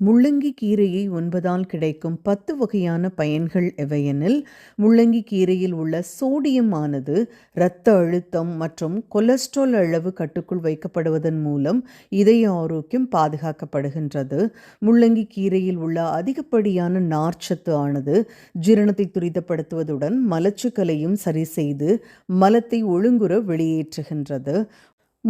முள்ளங்கி கீரையை உண்பதால் கிடைக்கும் பத்து வகையான பயன்கள் எவையெனில் முள்ளங்கி கீரையில் உள்ள சோடியம் ஆனது இரத்த அழுத்தம் மற்றும் கொலஸ்ட்ரால் அளவு கட்டுக்குள் வைக்கப்படுவதன் மூலம் இதய ஆரோக்கியம் பாதுகாக்கப்படுகின்றது. முள்ளங்கி கீரையில் உள்ள அதிகப்படியான நார்ச்சத்து ஆனது ஜீரணத்தை துரிதப்படுத்துவதுடன் மலச்சுக்கலையும் சரி செய்து மலத்தை ஒழுங்குற வெளியேற்றுகின்றது.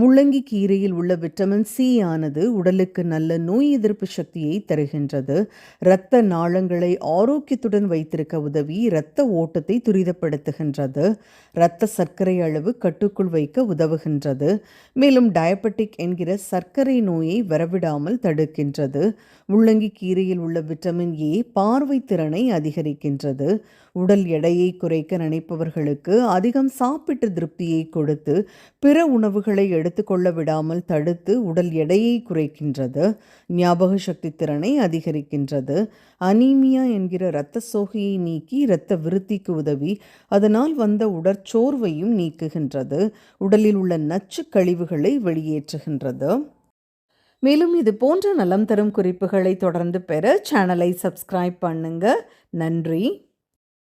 முள்ளங்கி கீரையில் உள்ள விட்டமின் சி ஆனது உடலுக்கு நல்ல நோய் எதிர்ப்பு சக்தியை தருகின்றது. இரத்த நாளங்களை ஆரோக்கியத்துடன் வைத்திருக்க உதவி இரத்த ஓட்டத்தை துரிதப்படுத்துகின்றது. இரத்த சர்க்கரை அளவு கட்டுக்குள் வைக்க உதவுகின்றது. மேலும் டயபெட்டிக் என்கிற சர்க்கரை நோயை வரவிடாமல் தடுக்கின்றது. முள்ளங்கி கீரையில் உள்ள விட்டமின் ஏ பார்வை திறனை அதிகரிக்கின்றது. உடல் எடையை குறைக்க நினைப்பவர்களுக்கு அதிகம் சாப்பிட்டு திருப்தியை கொடுத்து பிற உணவுகளை எடுத்துக்கொள்ள விடாமல் தடுத்து உடல் எடையை குறைக்கின்றது ஞாபக சக்தி திறனை அதிகரிக்கின்றது. அனீமியா என்கிற இரத்த சோகையை நீக்கி இரத்த விருத்திக்கு உதவி அதனால் வந்த உடற்சோர்வையும் நீக்குகின்றது உடலில் உள்ள நச்சு கழிவுகளை வெளியேற்றுகின்றது. மேலும் இது போன்ற நலம் தரும் குறிப்புகளை தொடர்ந்து பெற சேனலை சப்ஸ்கிரைப் பண்ணுங்க. நன்றி.